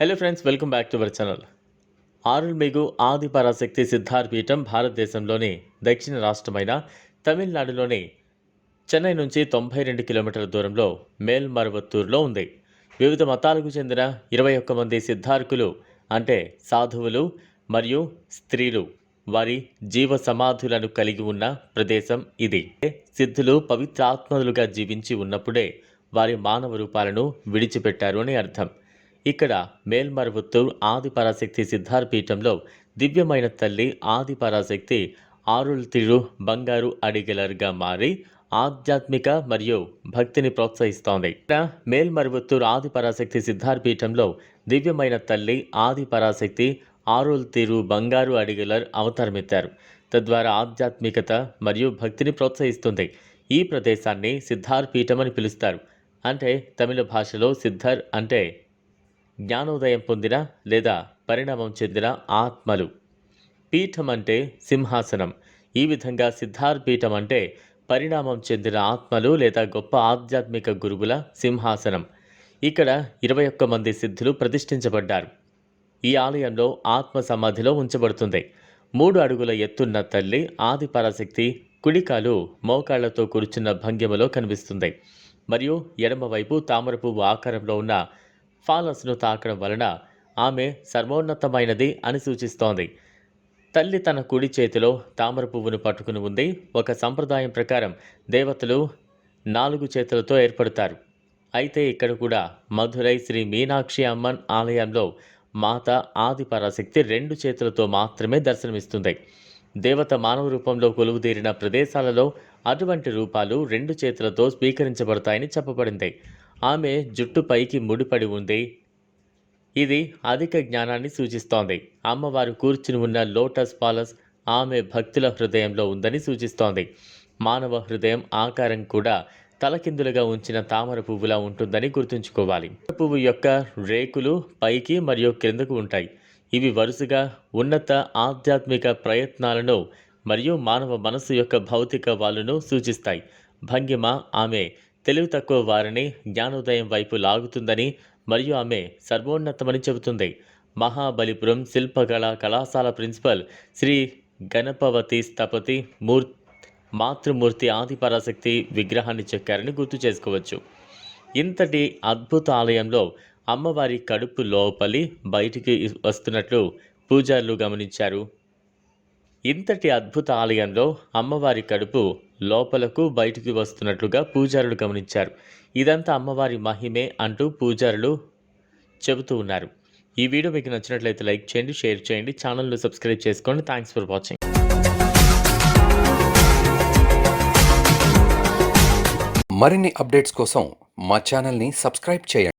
Hello friends welcome back to our channel Arulmigu Adi Parashakti Peetham భారతదేశంలోని దక్షిణ రాష్ట్రమైన తమిళనాడులోని చెన్నై నుంచి తొంభై రెండు కిలోమీటర్ల దూరంలో మేల్మరువత్తూరులో ఉంది. వివిధ మతాలకు చెందిన ఇరవై ఒక్క మంది సిద్ధార్కులు అంటే సాధువులు మరియు స్త్రీలు వారి జీవ సమాధులను కలిగి ఉన్న ప్రదేశం ఇది. సిద్ధులు పవిత్రాత్మలుగా జీవించి ఉన్నప్పుడే వారి మానవ రూపాలను విడిచిపెట్టారు అని అర్థం. ఇక్కడ మేల్మరువత్తూర్ ఆదిపరాశక్తి సిద్ధార్పీఠంలో సిద్ధార్ పీఠంలో దివ్యమైన తల్లి ఆదిపరాశక్తి ఆరుల్ తిరు బంగారు అడిగలర్గా మారి ఆధ్యాత్మిక మరియు భక్తిని ప్రోత్సహిస్తోంది. ఇక్కడ ఆదిపరాశక్తి సిద్ధార్పీఠంలో సిద్ధార్ పీఠంలో దివ్యమైన తల్లి ఆదిపరాశక్తి ఆరుల్ తిరు బంగారు అడిగలర్ అవతారమెత్తారు. తద్వారా ఆధ్యాత్మికత మరియు భక్తిని ప్రోత్సహిస్తుంది. ఈ ప్రదేశాన్ని సిద్ధార్ పీఠం అని పిలుస్తారు. అంటే తమిళ భాషలో సిద్ధర్ అంటే జ్ఞానోదయం పొందిన లేదా పరిణామం చెందిన ఆత్మలు. పీఠం అంటే సింహాసనం. ఈ విధంగా సిద్ధార్ పీఠం అంటే పరిణామం చెందిన ఆత్మలు లేదా గొప్ప ఆధ్యాత్మిక గురువుల సింహాసనం. ఇక్కడ ఇరవై ఒక్క మంది సిద్ధులు ప్రతిష్ఠించబడ్డారు. ఈ ఆలయంలో ఆత్మ సమాధిలో ఉంచబడుతుంది. మూడు అడుగుల ఎత్తున్న తల్లి ఆది పరాశక్తి కుడికాలు మోకాళ్ళతో కూర్చున్న భంగిమలో కనిపిస్తుంది. మరియు ఎడమవైపు తామర పువ్వు ఆకారంలో ఉన్న ఫాలస్ను తాకడం వలన ఆమె సర్వోన్నతమైనది అని సూచిస్తోంది. తల్లి తన కుడి చేతిలో తామర పువ్వును పట్టుకుని ఉంది. ఒక సంప్రదాయం ప్రకారం దేవతలు నాలుగు చేతులతో ఏర్పడతారు. అయితే ఇక్కడ కూడా మధురై శ్రీ మీనాక్షి అమ్మన్ ఆలయంలో మాత ఆది పరాశక్తి రెండు చేతులతో మాత్రమే దర్శనమిస్తుంది. దేవత మానవ రూపంలో కొలువుదీరిన ప్రదేశాలలో అటువంటి రూపాలు రెండు చేతులతో స్వీకరించబడతాయని చెప్పబడింది. ఆమె జుట్టు పైకి ముడిపడి ఉంది. ఇది అధిక జ్ఞానాన్ని సూచిస్తోంది. అమ్మవారు కూర్చుని ఉన్న లోటస్ పాలస్ ఆమె భక్తుల హృదయంలో ఉందని సూచిస్తోంది. మానవ హృదయం ఆకారం కూడా తలకిందులుగా ఉంచిన తామర పువ్వులా ఉంటుందని గుర్తుంచుకోవాలి. పువ్వు యొక్క రేకులు పైకి మరియు క్రిందకు ఉంటాయి. ఇవి వరుసగా ఉన్నత ఆధ్యాత్మిక ప్రయత్నాలను మరియు మానవ మనసు యొక్క భౌతిక వాళ్ళను సూచిస్తాయి. భంగిమ ఆమె తెలివి తక్కువ వారిని జ్ఞానోదయం వైపు లాగుతుందని మరియు ఆమె సర్వోన్నతమని చెబుతుంది. మహాబలిపురం శిల్పకళ కళాశాల ప్రిన్సిపల్ శ్రీ గణపవతి స్థపతి మూర్ మాతృమూర్తి ఆదిపరాశక్తి విగ్రహాన్ని చెక్కారని గుర్తు చేసుకోవచ్చు. ఇంతటి అద్భుత ఆలయంలో అమ్మవారి కడుపు లోపలి బయటికి వస్తున్నట్లు పూజారులు గమనించారు. ఇంతటి అద్భుత ఆలయంలో అమ్మవారి కడుపు లోపలకు బయటికి వస్తున్నట్లుగా పూజారులు గమనించారు. ఇదంతా అమ్మవారి మహిమే అంటూ పూజారులు చెబుతూ ఉన్నారు. ఈ వీడియో మీకు నచ్చినట్లయితే లైక్ చేయండి షేర్ చేయండి ఛానల్ను సబ్స్క్రైబ్ చేసుకోండి. థ్యాంక్స్ ఫర్ వాచింగ్ మరిన్ని అప్డేట్స్ కోసం మా ఛానల్ని సబ్స్క్రైబ్ చేయండి.